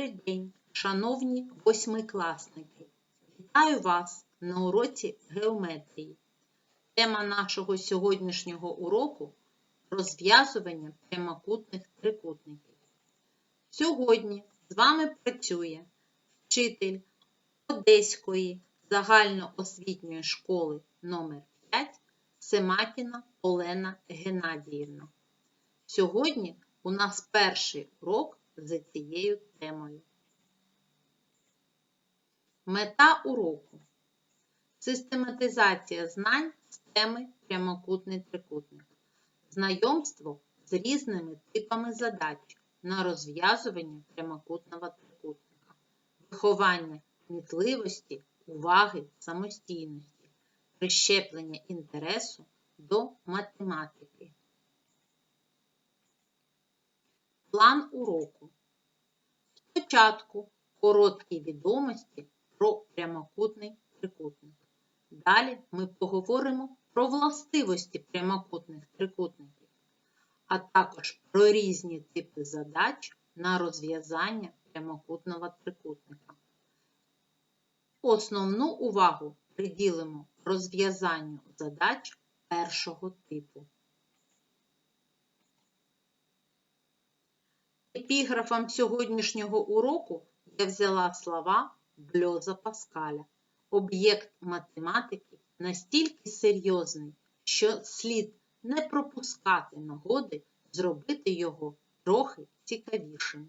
Добрий день, шановні восьмикласники! Вітаю вас на уроці геометрії. Тема нашого сьогоднішнього уроку розв'язування прямокутних трикутників. Сьогодні з вами працює вчитель Одеської загальноосвітньої школи номер 5 Семакіна Олена Геннадіївна. Сьогодні у нас перший урок за цією темою. Мета уроку систематизація знань з теми прямокутний трикутник, знайомство з різними типами задач на розв'язування прямокутного трикутника, виховання кмітливості, уваги, самостійності, прищеплення інтересу до математики. План уроку. Спочатку короткі відомості про прямокутний трикутник. Далі ми поговоримо про властивості прямокутних трикутників, а також про різні типи задач на розв'язання прямокутного трикутника. Основну увагу приділимо розв'язанню задач першого типу. Епіграфом сьогоднішнього уроку я взяла слова Бльоза Паскаля. Об'єкт математики настільки серйозний, що слід не пропускати нагоди зробити його трохи цікавішим.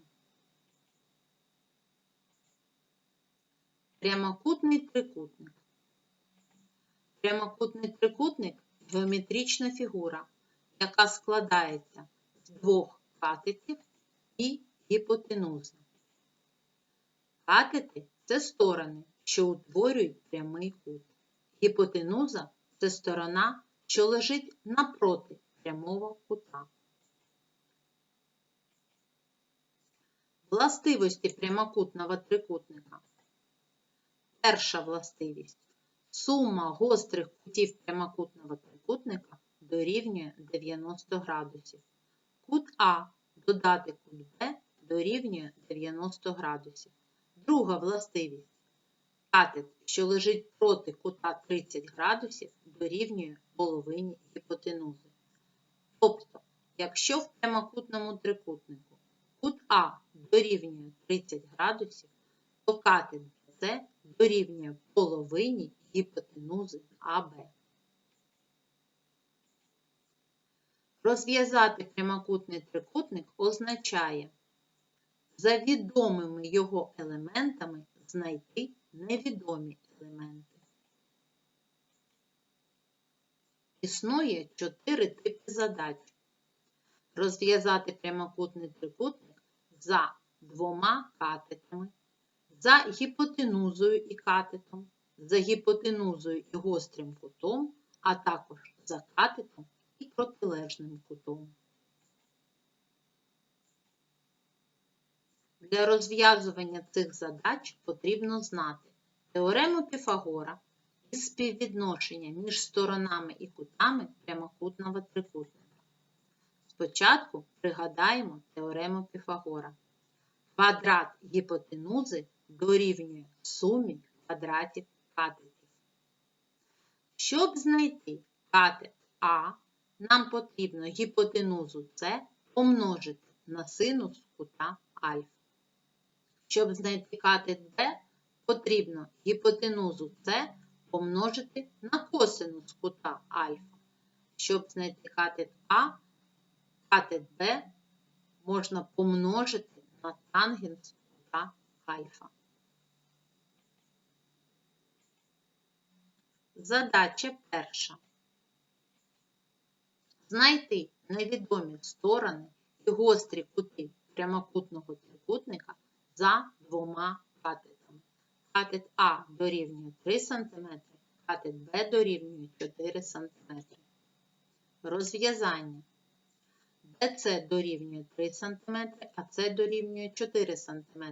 Прямокутний трикутник. Прямокутний трикутник геометрична фігура, яка складається з двох катетів і гіпотенуза. Катети це сторони, що утворюють прямий кут. Гіпотенуза це сторона, що лежить напроти прямого кута. Властивості прямокутного трикутника. Перша властивість. Сума гострих кутів прямокутного трикутника дорівнює 90 градусів. Кут А додати кут Б дорівнює 90 градусів. Друга властивість. Катет, що лежить проти кута 30 градусів, дорівнює половині гіпотенузи. Тобто, якщо в прямокутному трикутнику кут А дорівнює 30 градусів, то катет С дорівнює половині гіпотенузи АБ. Розв'язати прямокутний трикутник означає за відомими його елементами знайти невідомі елементи. Існує чотири типи задач. Розв'язати прямокутний трикутник за двома катетами, за гіпотенузою і катетом, за гіпотенузою і гострим кутом, а також за катетом і протилежним кутом. Для розв'язування цих задач потрібно знати теорему Піфагора і співвідношення між сторонами і кутами прямокутного трикутника. Спочатку пригадаємо теорему Піфагора. Квадрат гіпотенузи дорівнює сумі квадратів катетів. Щоб знайти катет А, нам потрібно гіпотенузу С помножити на синус кута альфа. Щоб знайти катет Б, потрібно гіпотенузу С помножити на косинус кута альфа. Щоб знайти катет А, катет Б можна помножити на тангенс кута альфа. Задача перша. Знайти невідомі сторони і гострі кути прямокутного трикутника за двома катетами. Катет А дорівнює 3 см, катет Б дорівнює 4 см. Розв'язання. БЦ дорівнює 3 см, а С дорівнює 4 см.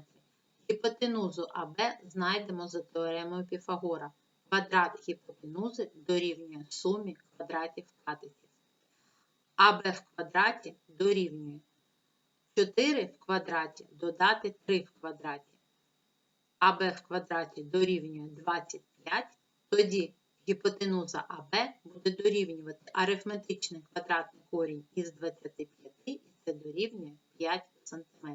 Гіпотенузу АБ знайдемо за теоремою Піфагора. Квадрат гіпотенузи дорівнює сумі квадратів катетів. АБ в квадраті дорівнює 4 в квадраті додати 3 в квадраті. АБ в квадраті дорівнює 25, тоді гіпотенуза АБ буде дорівнювати арифметичний квадратний корінь із 25, і це дорівнює 5 см.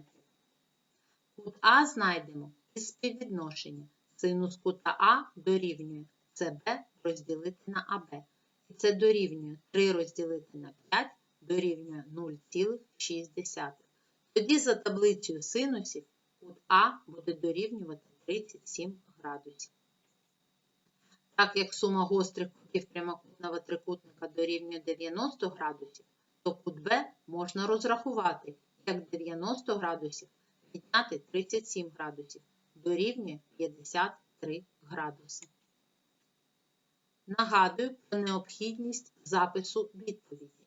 Кут А знайдемо із співвідношення. Синус кута А дорівнює СБ розділити на АБ. І це дорівнює 3 розділити на 5 дорівнює 0,6. Тоді за таблицею синусів кут А буде дорівнювати 37 градусів. Так як сума гострих кутів прямокутного трикутника дорівнює 90 градусів, то кут Б можна розрахувати як 90 градусів відняти 37 градусів дорівнює 53 градуси. Нагадую про необхідність запису відповіді.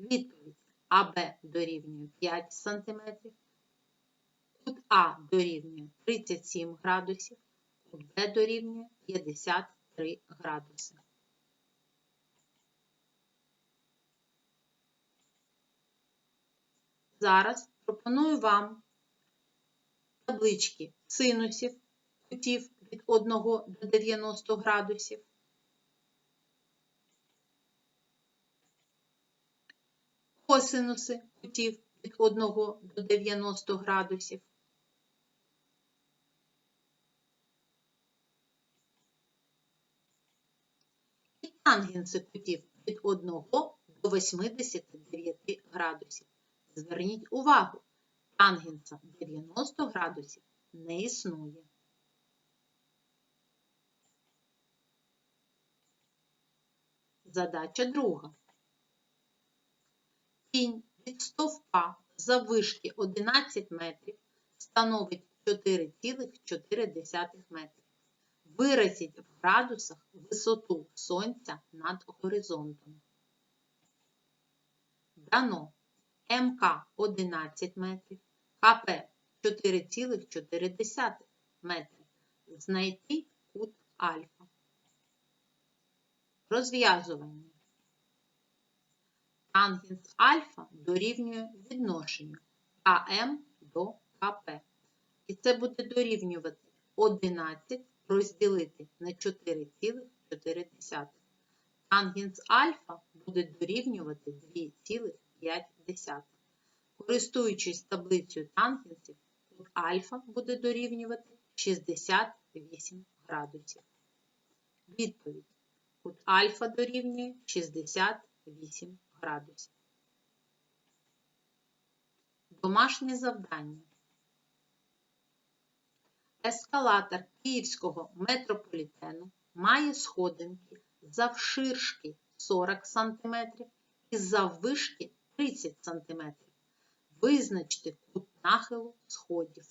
Відповідь АБ дорівнює 5 см, кут А дорівнює 37 градусів, кут Б дорівнює 53 градуси. Зараз пропоную вам таблички синусів кутів від 1 до 90 градусів. Косинуси кутів від 1 до 90 градусів. І тангенси кутів від 1 до 89 градусів. Зверніть увагу, тангенса 90 градусів не існує. Задача друга. Тінь від стовпа заввишки 11 метрів становить 4,4 метрів. Виразіть в градусах висоту Сонця над горизонтом. Дано МК 11 метрів, КП 4,4 метри. Знайти кут альфа. Розв'язування. Тангенс альфа дорівнює відношенню АМ до КП. І це буде дорівнювати 11 розділити на 4,4. Тангенс альфа буде дорівнювати 2,5. Користуючись таблицею тангенсів, кут альфа буде дорівнювати 68 градусів. Відповідь. Кут альфа дорівнює 68 градусів. Домашнє завдання. Ескалатор Київського метрополітену має сходинки завширшки 40 см і заввишки 30 см. Визначте кут нахилу сходів.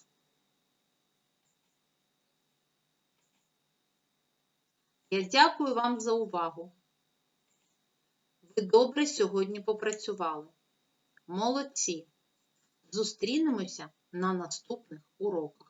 Я дякую вам за увагу. Добре сьогодні попрацювали. Молодці! Зустрінемося на наступних уроках.